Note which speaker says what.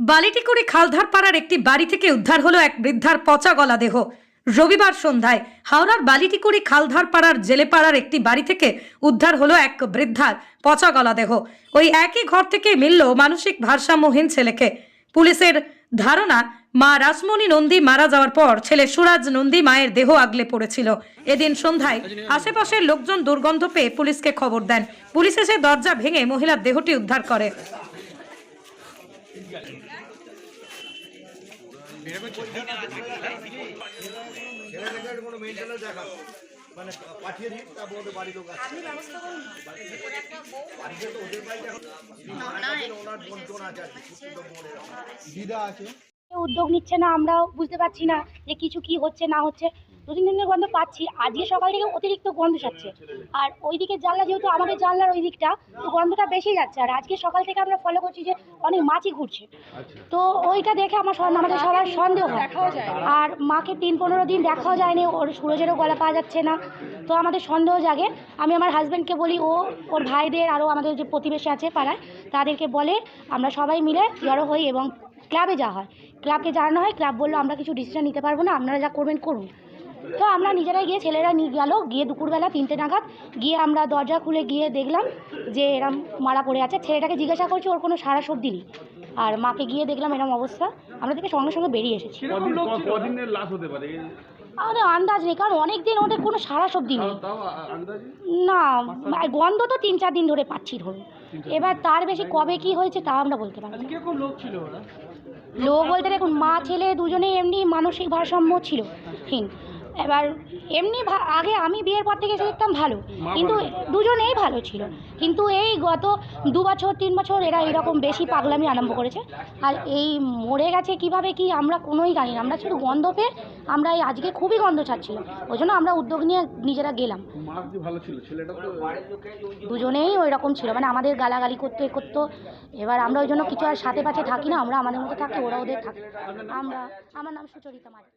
Speaker 1: বালিটিকুড়ি খালধার পাড়ার একটি বাড়ি থেকে উদ্ধার হলো এক বৃদ্ধার পচা গলা দেহ। রবিবার সন্ধ্যায় হাওড়ার বালিটিকুড়ি খালধার পাড়ার জেলেপাড়ার একটি বাড়ি থেকে উদ্ধার হলো এক বৃদ্ধার পচা গলা দেহ। ওই একই ঘর থেকে মিলল মানসিক ভারসাম্যহীন ছেলেকে। পুলিশের ধারণা, মা রাসমণি নন্দী মারা যাওয়ার পর ছেলে সুরাজ নন্দী মায়ের দেহ আগলে পড়েছিল। এদিন সন্ধ্যায় আশেপাশের লোকজন দুর্গন্ধ পেয়ে পুলিশকে খবর দেন। পুলিশ এসে দরজা ভেঙে মহিলার দেহটি উদ্ধার করে।
Speaker 2: উদ্যোগ নিচ্ছে না আমরাও বুঝতে পারছি না যে কিছু কি হচ্ছে না হচ্ছে। দু তিন দিনের গন্ধ পাচ্ছি আজকে সকাল থেকে অতিরিক্ত গন্ধ ছাড়ছে আর ওইদিকে জানলা যেহেতু আমাদের জানলার ওই দিকটা তো গন্ধটা বেশি যাচ্ছে। আর আজকে সকাল থেকে আমরা ফলো করছি যে অনেক মাছি ঘুরছে। তো ওইটা দেখে আমার আমাদের সবার সন্দেহ হয়। আর মাকে তিন পনেরো দিন দেখাও যায়নি ওর সুরজেরও গলা পাওয়া যাচ্ছে না। তো আমাদের সন্দেহ জাগে। আমি আমার হাজব্যান্ডকে বলি ও ওর ভাইদের আরও আমাদের যে প্রতিবেশী আছে পাড়ায় তাদেরকে বলে আমরা সবাই মিলে জড়ো হই এবং ক্লাবে যাওয়া হয়। ক্লাবকে জানানো হয় ক্লাব বলল আমরা কিছু ডিসিশন নিতে পারব না আপনারা যা করবেন করুন। তো আমরা নিজেরাই গিয়ে ছেলেরা নিয়ে গেলো গিয়ে দুপুরবেলা তিনটে নাগাদ গিয়ে আমরা দরজা খুলে গিয়ে দেখলাম যে এরম মারা পড়ে আছে। ছেলেটাকে জিজ্ঞাসা করছি ওর কোনো সারা শব্দ নেই? আর মাকে গিয়ে দেখলাম এরম অবস্থা। আমরা থেকে সঙ্গে সঙ্গে বেরিয়ে এসেছি। আমাদের আন্দাজ নেই কারণ অনেক দিন ওদের কোনো সারা শব্দ নেই। না গন্ধ তো তিন চার দিন ধরে পাচ্ছি ধরুন। এবার তার বেশি কবে কি হয়েছে তা আমরা বলতে পারব না।
Speaker 3: লোক
Speaker 2: লোক বলতে দেখুন মা ছেলে দুজনেই এমনি মানসিক ভারসাম্য ছিল। হীন। এবার এমনি আগে আমি বিয়ের পর থেকে এসে দেখতাম ভালো কিন্তু দুজনেই ভালো ছিল। কিন্তু এই গত দু বছর তিন বছর এরা এরকম বেশি পাগলামি আরম্ভ করেছে। আর এই মরে গেছে কীভাবে কি আমরা কোনোই জানি না। আমরা শুধু গন্ধ পেয়ে আমরা এই আজকে খুবই গন্ধ ছাড়ছিল ওই জন্য আমরা উদ্যোগ নিয়ে নিজেরা গেলাম। দুজনেই ওই রকম ছিল। মানে আমাদের গালাগালি করতো এ করতো। এবার আমরা ওই জন্য কিছু আর সাথে পাশে থাকি না। আমরা আমাদের মতো থাকি ওরা ওদের থাকে আমরা আমার নাম সুচরিতা মালিক।